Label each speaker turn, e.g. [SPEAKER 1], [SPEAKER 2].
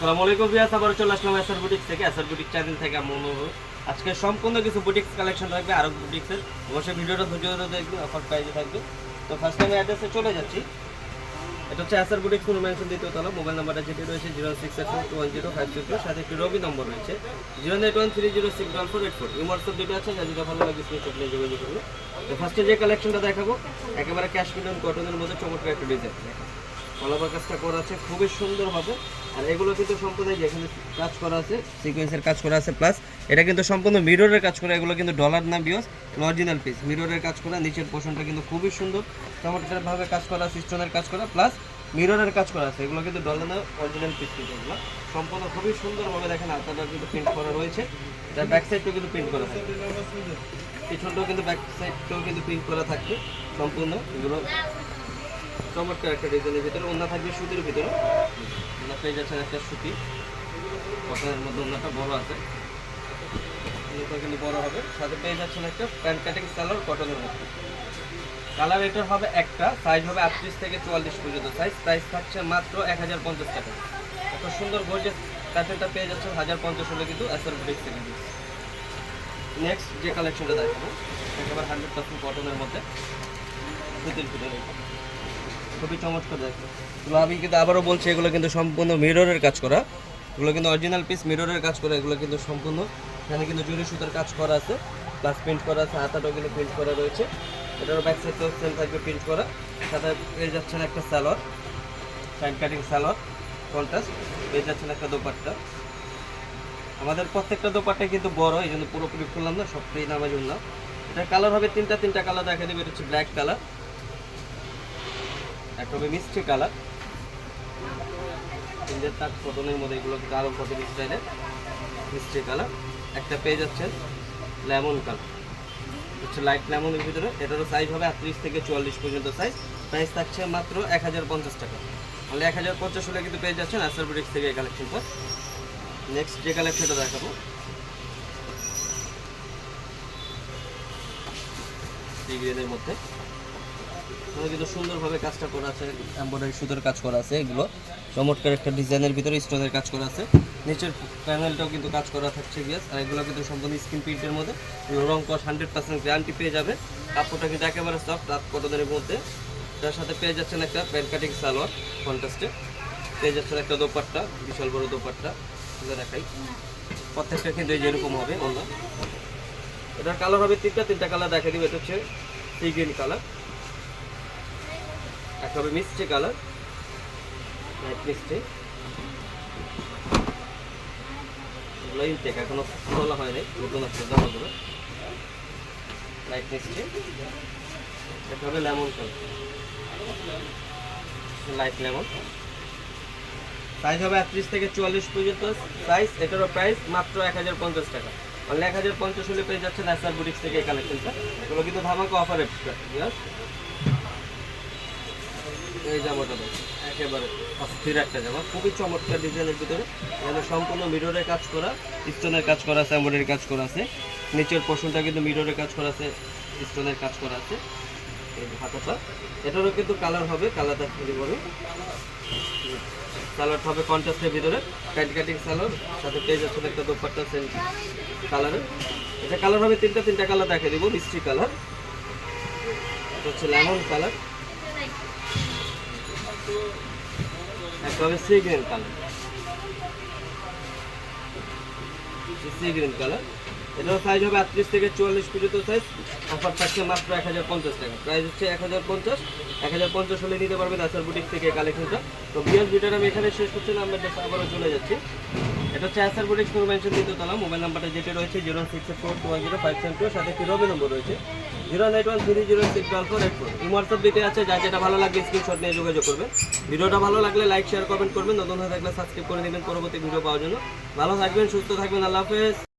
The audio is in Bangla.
[SPEAKER 1] আসসালামু আলাইকুম ভিয়াস আবার চলে আসলাম এসআর বুটিক্স থেকে। এসআর বুটিক চ্যানেল থেকে আমি আজকে সম্পূর্ণ কিছু বুটিক্স কালেকশন থাকবে আরও বুটিক্সের অবশ্যই ভিডিওটা ধৈর্য ধরে দেখবে অফার প্রাইজে থাকবে। তো ফার্স্ট টাইম অ্যাড্রেসে চলে যাচ্ছি। এটা হচ্ছে এসআর বুটিক্স কোনো মেনশন দ্বিতীয় তলা মোবাইল নাম্বারটা যেটি রয়েছে zero six eight two one zero five zero সাথে একটি রবি নম্বর রয়েছে। Zero eight one three zero six double four eight four এই হোয়াটসঅ্যাপ দুটো আছে, যা যেটা ভালো লাগে স্ক্রিনশট নিয়ে যোগাযোগ করবে তো ফার্স্টে যে কালেকশনটা দেখাবো, একেবারে ক্যাশ মিলিয়ন কটনের মধ্যে চমৎকার একটা ডিজাইন দেখাবো। কলাবার কাজটা করা আছে, খুবই সুন্দর হবে আর এগুলো কিন্তু সম্পূর্ণ এই যে এখানে কাজ করা আছে সিকোয়েন্সের কাজ করা আছে প্লাস এটা কিন্তু সম্পূর্ণ মিররের কাজ করা, এগুলো কিন্তু ডলার না বিয়স অরিজিনাল পিস মিররের কাজ করা, নিচের পোর্শনটা কিন্তু খুবই সুন্দর, চমৎকারভাবে কাজ করা সিস্টনের কাজ করা প্লাস মিররের কাজ করা আছে, এগুলো কিন্তু ডলার না অরিজিনাল পিস কিন্তু এগুলো। সম্পূর্ণ খুবই সুন্দরভাবে দেখেন আতাটা কিন্তু প্রিন্ট করা রয়েছে। এটা ব্যাক সাইডটাও কিন্তু প্রিন্ট করা থাকে পিছনটাও কিন্তু ব্যাক সাইডটাও কিন্তু প্রিন্ট করা থাকবে, সম্পূর্ণ এগুলো। চমৎকার একটা ডিজাইনের ভিতরে ওনা থাকবে সুতির ভিতরে। ওনা পেয়ে যাচ্ছেন একটা সুতি। কটনের মধ্যে ওনাটা বড় আছে। বড় হবে। সাথে পেয়ে যাচ্ছেন একটা প্যান্ট কাটিং সালোয়ার কটনের মধ্যে। কালার এটার হবে একটা সাইজ হবে আটত্রিশ থেকে চুয়াল্লিশ পর্যন্ত সাইজ প্রাইস থাকছে মাত্র এক হাজার পঞ্চাশ টাকা। এত সুন্দর গর্জেস প্যাটার্নটা পেয়ে যাচ্ছেন হাজার পঞ্চাশ হলে কিন্তু অ্যাসেল ব্রিক থেকে নেক্সট যে কালেকশনটা দেখাবো, একেবারে হান্ড্রেড পার্সেন্ট কটনের মধ্যে। সুতির ভিতরে। খুবই চমৎকার দেখো। এগুলো আমি কিন্তু আবারও বলছি, এগুলো কিন্তু সম্পূর্ণ মিররের কাজ করা। এগুলো কিন্তু অরিজিনাল পিস মিররের কাজ করা, এগুলো কিন্তু সম্পূর্ণ। এখানে কিন্তু জুড়ি সুতার কাজ করা আছে প্লাস প্রিন্ট করা আছে, হাতাটাও কিন্তু প্রিন্ট করা রয়েছে। এটারও ব্যাক সাইডটাও সেম থাকবে প্রিন্ট করা। সাথে পেয়ে যাচ্ছেন একটা salwar side cutting salwar contrast পেয়ে যাচ্ছেন একটা দোপাট্টা। আমাদের প্রত্যেকটা দোপাট্টা কিন্তু বড়, এই জন্য পুরোপুরি খুললাম না, সবটাই নামাজ না এটা কালার হবে তিনটা তিনটা কালার দেখা দেবে, এটা হচ্ছে ব্ল্যাক কালার একটা মিষ্টি কালার। তিনদের তাক কটনের মধ্যে এগুলো আরও কটন স্টাইলের মিষ্টি কালার। একটা পেয়ে যাচ্ছেন লেমন কালার। হচ্ছে লাইট লেমনের ভিতরে। এটারও সাইজ হবে আটত্রিশ থেকে চুয়াল্লিশ পর্যন্ত সাইজ প্রাইস থাকছে মাত্র এক হাজার পঞ্চাশ টাকা। তাহলে এক হাজার পঞ্চাশ হলে কিন্তু পেয়ে যাচ্ছেন আসার থেকে এই কালেকশনটা নেক্সট যে কালেকশনটা দেখাবো। মধ্যে। কিন্তু সুন্দরভাবে কাজটা করা আছে এমব্রয়ডারি সুতোর কাজ করা আছে এগুলো। চমৎকার একটা ডিজাইনের ভিতরে স্টোনের কাজ করা আছে। নিচের প্যানেলটাও কিন্তু কাজ করা থাকছে গ্যাস আর এগুলো কিন্তু সম্পূর্ণ স্ক্রিন প্রিন্টের মধ্যে। রং কস পার্সেন্ট গ্যারান্টি পেয়ে যাবে। কাপড়টা কিন্তু একেবারে মধ্যে। তার সাথে পেয়ে যাচ্ছেন একটা প্যান্ট কাটিং সালোয়ার কন্ট্রাস্টে পেয়ে যাচ্ছেন একটা দোপাট্টা, বিশাল বড় দোপাট্টা। দেখাই। প্রত্যেকটা কিন্তু এই যেরকম হবে অন্য এটার কালার হবে তিনটা তিনটা কালার দেখা দিবে, এটা হচ্ছে সি গ্রিন কালার একটা হবে মিষ্টি কালার। লাইট মিষ্টি। এগুলো ইনটেক এখনও তোলা হয় নাই নতুন আসছে জামা গুলো লাইট মিষ্টি। এটা হবে lemon colour light lemon size হবে আটত্রিশ থেকে চুয়াল্লিশ পর্যন্ত। সাইজ এটারও প্রাইস মাত্র এক হাজার পঞ্চাশ টাকা। অনলি এক হাজার পঞ্চাশ হলে পেয়ে যাচ্ছেন এসআর বুটিক্স থেকে এই কালেকশনটা এগুলো কিন্তু ধামাকা অফারে এই জামাটা দেখুন একেবারে অস্থির একটা জামা, খুবই চমৎকার ডিজাইনের ভিতরে। এখানে সম্পূর্ণ মিররের কাজ করা স্টোনের কাজ করা আছে এমব্রয়ডারি কাজ করা আছে। নিচের পোর্শনটা কিন্তু মিররের কাজ করা আছে স্টোনের কাজ করা আছে, এই হাতাটা। এটারও কিন্তু কালার হবে কালারটা তৈরি করবে সালোয়ার হবে কন্ট্রাস্টের ভিতরে প্যান্ট কাটিং সালোয়ার সাথে পেয়ে যাচ্ছেন একটা দোপাট্টা সেম কালারের এটা কালার হবে তিনটা তিনটা কালার দেখে দিব মিষ্টি কালার এটা হচ্ছে লেমন কালার একটা হবে sea green colour sea green colour এটার সাইজ হবে আটত্রিশ থেকে চুয়াল্লিশ পর্যন্ত সাইজ অফার থাকছে মাত্র এক হাজার পঞ্চাশ টাকা। প্রাইস হচ্ছে এক হাজার পঞ্চাশ। এক হাজার পঞ্চাশ হলে নিতে পারবেন আসার বুটিক থেকে কালেকশনটা তো বিয়াস ভিডিওটা আমি এখানে শেষ করছি না আমরা আবারও চলে যাচ্ছি। এটা হচ্ছে আসার বুটিক ফোর মেনশন দিতে তলা মোবাইল নাম্বারটা যেটা রয়েছে zero six four two zero five seven two, সাথে একটি রবি নম্বর রয়েছে। Zero nine one three zero six double four eight four WhatsApp দিতে আছে, যা যেটা ভালো লাগবে স্ক্রিনশট নিয়ে যোগাযোগ করবেন। ভিডিওটা ভালো লাগলে লাইক শেয়ার কমেন্ট করবেন। নতুন হয়ে থাকলে সাবস্ক্রাইব করে নেবেন পরবর্তী ভিডিও পাওয়ার জন্য। ভালো থাকবেন, সুস্থ থাকবেন, আল্লাহ হাফেজ।